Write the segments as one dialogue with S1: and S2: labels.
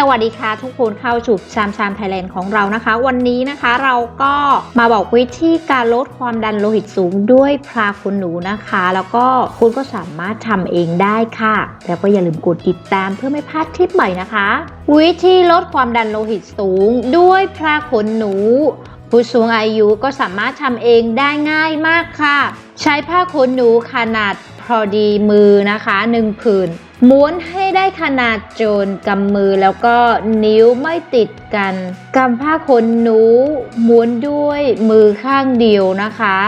S1: สวัสดีค่ะทุกคนเข้าสู่ชามชามไทยแลนด์ของเรานะคะ วันนี้นะคะเราก็มาบอกวิธีการลดความดันโลหิตสูงด้วยพราคุณหนูนะคะ แล้วก็คุณก็สามารถทำเองได้ค่ะ แล้วก็อย่าลืมกดติดตามเพื่อไม่พลาดคลิปใหม่นะคะ วิธีลดความดันโลหิตสูงด้วยพราขนหนู ผู้สูงอายุก็สามารถทำเองได้ง่ายมากค่ะ ใช้ผ้าขนหนูขนาดพอดีมือนะคะหนึ่งผืน ม้วนให้ได้ขนาดโจนกำมือแล้วก็นิ้วไม่ติดกันกำผ้าขนหนูม้วนด้วยมือข้างเดียวนะคะ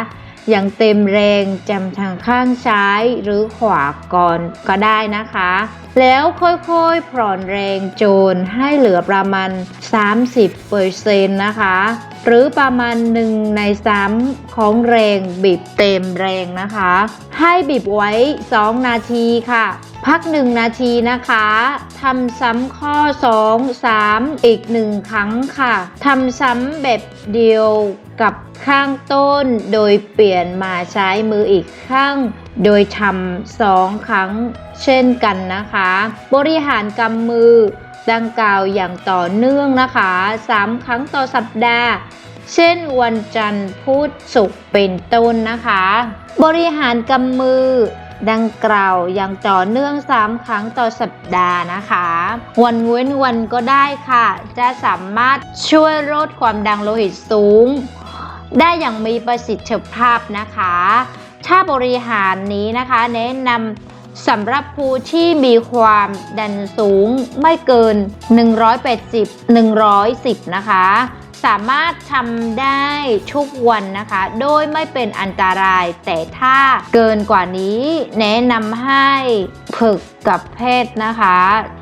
S1: อย่างเต็มแรงจำทางข้างซ้ายหรือขวาก่อนก็ได้นะคะ แล้วค่อยๆผ่อนแรงโจนให้เหลือประมาณ 30%นะคะ หรือประมาณ1ใน3ของแรงบีบเต็มแรงนะคะ ให้บีบไว้ 2 นาทีค่ะ พัก 1 นาทีนะคะทำซ้ำข้อ 2 3 อีก 1 ครั้งค่ะทำซ้ำแบบเดียว กับข้างต้น โดยเปลี่ยนมาใช้มืออีกข้าง โดยทำสองครั้งเช่นกันนะคะ บริหารกำมือดังกล่าวอย่างต่อเนื่องนะคะ 3 ครั้งต่อสัปดาห์เช่นวันจันทร์พุธศุกร์เป็นต้นนะคะ บริหารกำมือ ดังกล่าวอย่างต่อเนื่อง 3 ครั้งต่อสัปดาห์นะคะ วันเว้นวันก็ได้ค่ะ จะสามารถช่วยลดความดังโลหิตสูง ได้อย่างมีประสิทธิภาพนะคะ ถ้าบริหารนี้นะคะแนะนำสำหรับผู้ที่มีความดันสูงไม่เกิน 180 110 นะคะ สามารถทำได้ทุกวันนะคะ โดยไม่เป็นอันตราย แต่ถ้าเกินกว่านี้แนะนำให้ฝึกกับแพทย์นะคะ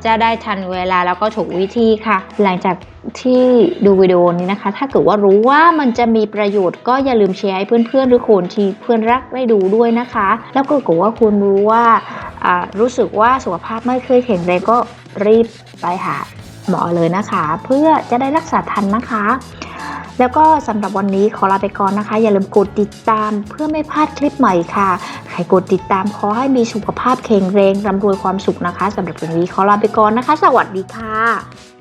S1: จะได้ทันเวลาแล้วก็ถูกวิธีค่ะ หลังจากที่ดูวิดีโอนี้นะคะ ถ้าเกิดว่ารู้ว่ามันจะมีประโยชน์ก็อย่าลืมแชร์ให้เพื่อนๆหรือคนที่เพื่อนรักได้ดูด้วยนะคะ แล้วก็เกิดว่าคุณรู้ว่ารู้สึกว่าสุขภาพไม่เคยแข็งแรงก็รีบไปหา หมอเลยนะคะ เพื่อจะได้รักษาทันนะคะ แล้วก็สำหรับวันนี้ขอลาไปก่อนนะคะ อย่าลืมกดติดตามเพื่อไม่พลาดคลิปใหม่ค่ะใครกดติดตามขอให้มีสุขภาพแข็งแรงร่ำรวยความสุขนะคะสำหรับวันนี้ขอลาไปก่อนนะคะ สวัสดีค่ะ